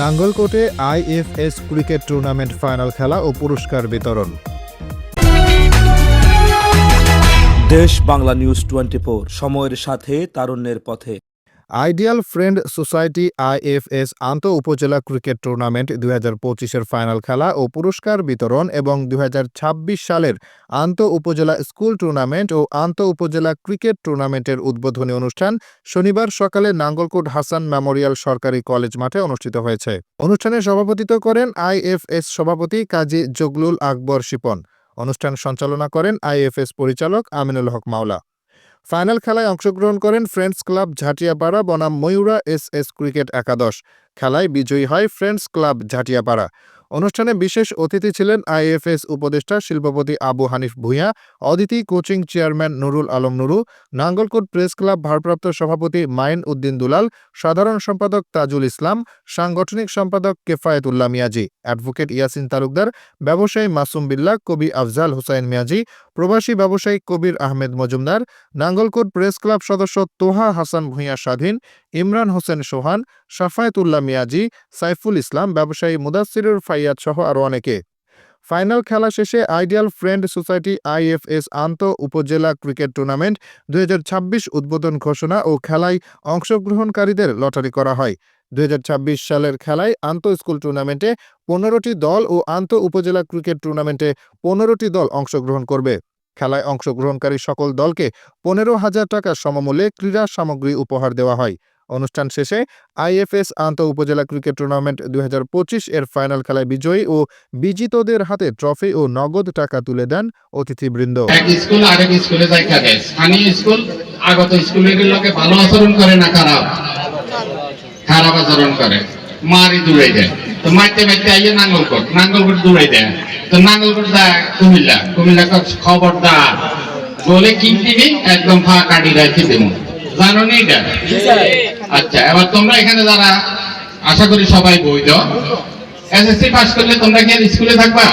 নাঙ্গলকোটে IFS cricket tournament final খেলা ও পুরস্কার বিতরণ। দেশ বাংলা নিউজ টোয়েন্টি সময়ের সাথে, তারুণ্যের পথে। আইডিয়াল ফ্রেন্ড সোসাইটি আইএফএস আন্তঃ উপজেলা ক্রিকেট টুর্নামেন্ট দুই হাজার পঁচিশের ফাইনাল খেলা ও পুরস্কার বিতরণ এবং দুই সালের আন্তঃ উপজেলা স্কুল টুর্নামেন্ট ও আন্তঃ উপজেলা ক্রিকেট টুর্নামেন্টের উদ্বোধনী অনুষ্ঠান শনিবার সকালে নাঙ্গলকোট হাসান মেমোরিয়াল সরকারি কলেজ মাঠে অনুষ্ঠিত হয়েছে। অনুষ্ঠানে সভাপতিত্ব করেন আইএফএস সভাপতি কাজী জগলুল আকবর শিপন। অনুষ্ঠান সঞ্চালনা করেন আইএফএস পরিচালক আমিনুল হক মাওলা। ফাইনাল খেলায় অংশগ্রহণ করেন ফ্রেন্ডস ক্লাব ঝাটিয়াপাড়া বনাম ময়ূরা এস এস ক্রিকেট একাদশ। খেলায় বিজয়ী হয় ফ্রেন্ডস ক্লাব ঝাটিয়াপাড়া। অনুষ্ঠানে বিশেষ অতিথি ছিলেন আইএফএস উপদেষ্টা শিল্পপতি Abu Hanif Bhuiyan, Aditi coaching chairman Nurul Alam Nuru, Nangalkot press club ভারপ্রাপ্ত সভাপতি মাইন উদ্দিন দুলাল, সাধারণ সম্পাদক তাজুল ইসলাম, সাংগঠনিক সম্পাদক কেফায়েত কেফায়েতুল্লাহ মিয়াজি, অ্যাডভোকেট ইয়াসিন তালুকদার, ব্যবসায়ী মাসুম বিল্লাহ কবি আফজাল হুসাইন মিয়াজি, প্রবাসী ব্যবসায়ী কবির আহমেদ মজুমদার, নাঙ্গলকোট প্রেস ক্লাব সদস্য তোহা হাসান ভূঁইয়া স্বাধীন ইমরান হোসেন সোহান সাফায়েতুল্লাহ মিয়াজি, সাইফুল ইসলাম, ব্যবসায়ী মুদাসিরুর ফাইয়াদ সহ আরও অনেকে। ফাইনাল খেলা শেষে আইডিয়াল ফ্রেন্ড সোসাইটি আইএফএস আন্ত উপজেলা ক্রিকেট টুর্নামেন্ট দু হাজার ছাব্বিশ উদ্বোধন ঘোষণা ও খেলায় অংশগ্রহণকারীদের লটারি করা হয়। দুই হাজার ছাব্বিশ সালের খেলায় আন্ত স্কুল টুর্নামেন্টে পনেরোটি দল ও আন্ত উপজেলা ক্রিকেট টুর্নামেন্টে পনেরোটি দল অংশগ্রহণ করবে। খেলায় অংশগ্রহণকারী সকল দলকে পনেরো হাজার টাকা সমমূল্যে ক্রীড়া সামগ্রী উপহার দেওয়া হয়। অনুষ্ঠান শেষে আইএফএস আন্তঃ উপজেলা ক্রিকেট টুর্নামেন্ট দুই এর ফাইনাল খেলায় বিজয়ী ও বিজিতদের হাতে ট্রফি ও নগদ টাকা তুলে দেন অতিথিবৃন্দ। স্কুল আরেক স্কুলে স্থানীয় স্কুল আগত স্কুলের লোকে ভালো আচরণ করে না খারাপ? খারাপ আচরণ করে। মারি দূরে দেয়। তো মারতে মারতে আইয়ে নাঙ্গলকোট। নাঙ্গলকোট দূরে দেয়। তো নাঙ্গলকোট কুমিল্লা। কুমিল্লা বলে কিনতিবি একদম ফা কাটি দেবো। জানো নি এটা? আচ্ছা এবার তোমরা এখানে যারা আশা করি সবাই বৈধ। এসএসসি পাস করলে তোমরা কি আর স্কুলে থাকবা?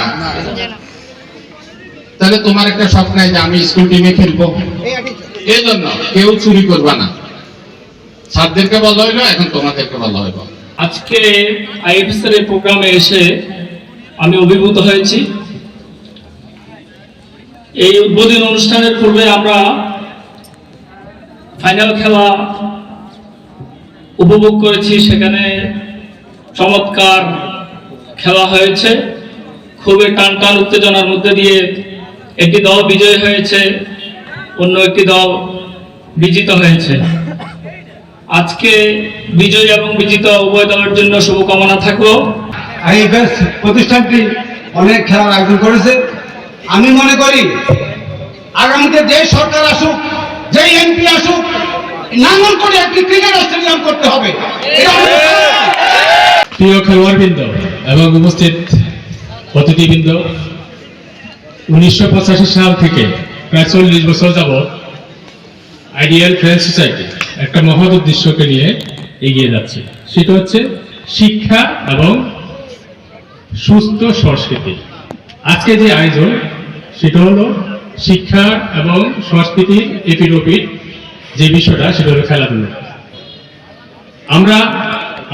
তাহলে তোমার একটা স্বপ্ন যে আমি স্কুল টিমে খেলব। এই জন্য কেউ চুরি করবা না। স্যারদেরকে বলা হইল এখন তোমাদেরকে বলা হইব আজকে আইএফএস এর এই প্রোগ্রামে এসে আমি অভিভূত হয়েছি। এই উদ্বোধনী অনুষ্ঠানের পূর্বে আমরা ফাইনাল খেলা উপভোগ করেছি, সেখানে চমৎকার খেলা হয়েছে। খুবই টান টান উত্তেজনার মধ্যে দিয়ে একটি দল বিজয় হয়েছে, অন্য একটি দল বিজিত হয়েছে। আজকে বিজয় এবং বিজিত উভয় দলের জন্য শুভকামনা থাকল। আইএফএস প্রতিষ্ঠানটি অনেক খেলার আয়োজন করেছে। আমি মনে করি, আগামীতে যে সরকার আসুক যে এমপি আসুক, নাঙ্গল করে একটি ক্রিকেট স্টেডিয়াম করতে হবে। প্রিয় খেলোয়াড়বৃন্দ এবং উপস্থিত অতিথিবৃন্দ, উনিশশো পঁচাশি সাল থেকে প্রায় চল্লিশ বছর আইডিয়াল ফ্রেন্ড সোসাইটি একটা মহৎ উদ্দেশ্যকে নিয়ে এগিয়ে যাচ্ছে। সেটা হচ্ছে শিক্ষা এবং সুস্থ সংস্কৃতি। আজকে যে আয়োজন, সেটা হলো শিক্ষা এবং সংস্কৃতির এপিরোপিট যে বিষয়টা, সেটা হলো খেলাধুলা। আমরা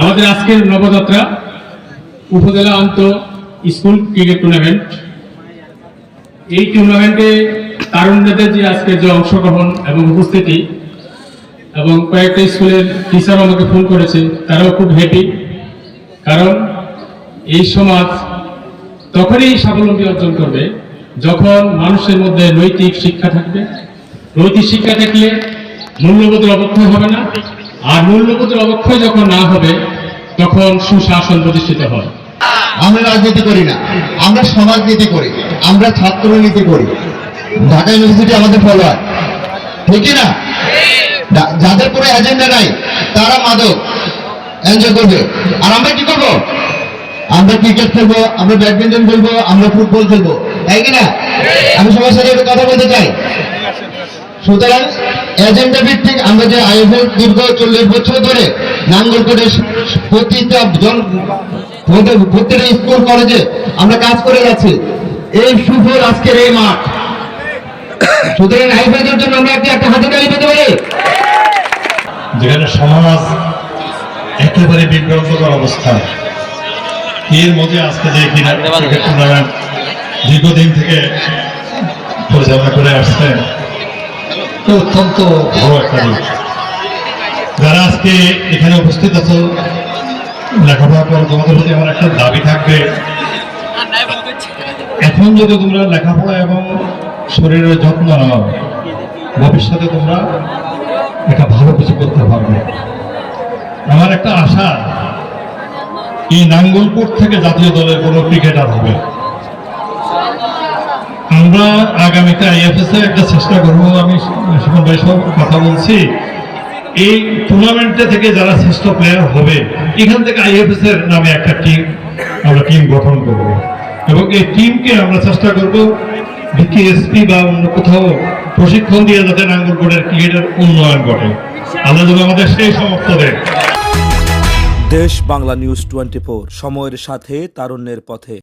আমাদের আজকের নবযাত্রা উপজেলা আন্ত স্কুল ক্রিকেট টুর্নামেন্ট। এই টুর্নামেন্টে তারুণ্যদের যে আজকের যে অংশগ্রহণ এবং উপস্থিতি এবং কয়েকটা স্কুলের টিচার আমাকে ফোন করেছে, তারাও খুব হ্যাপি কারণ এই সমাজ তখনই স্বাবলম্বী অর্জন করবে যখন মানুষের মধ্যে নৈতিক শিক্ষা থাকবে, নৈতিক শিক্ষা থাকলে মূল্যবোধের অবক্ষয় হবে না, আর মূল্যবোধের অবক্ষয় যখন না হবে, তখন সুশাসন প্রতিষ্ঠিত হয়। আমরা রাজনীতি করি না, আমরা সমাজনীতি করি, আমরা ছাত্র নীতি করি। ঢাকা ইউনিভার্সিটি আমাদের ফলোয়ার ঠিক না? যাদের কোনো এজেন্ডা নাই, তারা মাদক। এনজয় করবে। আর আমরা কি করব? আমরা ক্রিকেট খেলব, আমরা ব্যাডমিন্টন খেলব, আমরা ফুটবল খেলব। তাই কি না? আমি সবার সাথে একটু কথা বলতে চাই। সুতরাং এজেন্ডা ভিত্তিক আমরা যে আইএফএল দীর্ঘ চল্লিশ বছর ধরে নাঙ্গলকোটে প্রতিটা জন প্রত্যেকটা স্কুল কলেজে আমরা কাজ করে যাচ্ছি। এই সুফল আজকের এই মাঠ। সুতরাং আইএফএল জন্য আমরা একটি একটা হাতে তালি পেতে পারি? যেখানে সমাজ একেবারে বিভ্রান্তকর অবস্থা। এর মধ্যে আজকে যে কিনা টুর্নামেন্ট দীর্ঘদিন থেকে পরিচালনা করে আসছেন। তো অত্যন্ত বড় একটা দিক যারা আজকে এখানে উপস্থিত আছো লেখাপড়া করো তোমাদের প্রতি আমার একটা দাবি থাকবে। এখন যদি তোমরা লেখাপড়া এবং শরীরের যত্ন নাও ভবিষ্যতে তোমরা একটা ভালো কিছু করতে পারবে। আমার একটা আশা এই নাঙ্গলপুর থেকে জাতীয় দলের কোনো ক্রিকেটার হবে। আমরা আগামীতে আইএফএস একটা চেষ্টা করব, আমি সুমন ভাই সব কথা বলছি। এই টুর্নামেন্টে থেকে যারা শ্রেষ্ঠ প্লেয়ার হবে, এখান থেকে আইএফএস এর নামে একটা টিম আমরা টিম গঠন করব। এবং এই টিমকে আমরা চেষ্টা করব বিকেএসপি বা অন্য কোথাও প্রশিক্ষণ দিয়ে যাতে নাঙ্গলকোটের ক্রিকেটের উন্নয়ন ঘটে। আল্লাহ যেন আমাদের সেই সমর্থ দেয়। দেশ বাংলা নিউজ টোয়েন্টি সময়ের সাথে, তারুণ্যের পথে।